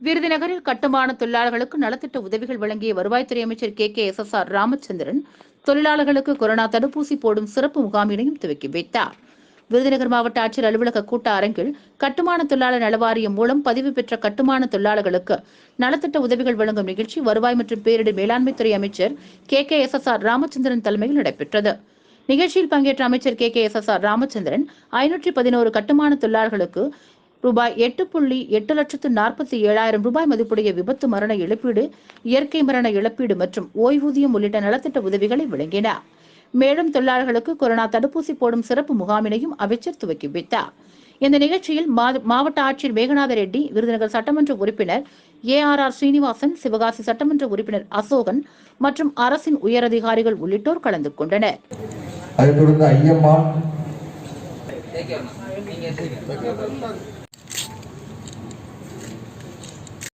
விருதுநகரில் கட்டுமான தொழிலாளர்களுக்கு நலத்திட்ட உதவிகள் வழங்கிய வருவாய்த்துறை அமைச்சர் K. K. S. S. R. Ramachandran தொழிலாளர்களுக்கு கொரோனா தடுப்பூசி போடும் சிறப்பு முகாமினையும் துவக்கி வைத்தார். விருதுநகர் மாவட்ட ஆட்சியர் அலுவலக கூட்ட அரங்கில் கட்டுமான தொழிலாளர் நலவாரியம் மூலம் பதிவு பெற்ற கட்டுமான தொழிலாளர்களுக்கு நலத்திட்ட உதவிகள் வழங்கும் நிகழ்ச்சி வருவாய் மற்றும் பேரிடர் மேலாண்மைத்துறை அமைச்சர் K. K. S. S. R. Ramachandran தலைமையில் நடைபெற்றது. நிகழ்ச்சியில் பங்கேற்ற அமைச்சர் K. K. S. S. R. Ramachandran ஐநூற்றி பதினோரு கட்டுமான தொழிலாளர்களுக்கு ரூபாய் எட்டு புள்ளி எட்டு லட்சத்து நாற்பத்தி ஏழாயிரம் ரூபாய் மதிப்புடைய விபத்து மரண இழப்பீடு இயற்கை மரண இழப்பீடு மற்றும் ஓய்வூதியம் உள்ளிட்ட நலத்திட்ட உதவிகளை வழங்கினார் மேலும் தொழிலாளர்களுக்கு கொரோனா தடுப்பூசி போடும் சிறப்பு முகாமினையும் அமைச்சர் துவக்கி வைத்தார். இந்த நிகழ்ச்சியில் மா- மாவட்ட ஆட்சியர் மேகநாத ரெட்டி விருதுநகர் சட்டமன்ற உறுப்பினர் A R R Srinivasan Sivakasi சட்டமன்ற உறுப்பினர் அசோகன் மற்றும் அரசின் உயரதிகாரிகள் உள்ளிட்டோர் கலந்து கொண்டனர். அதைத் தொடர்ந்து ஐயம்மாள்.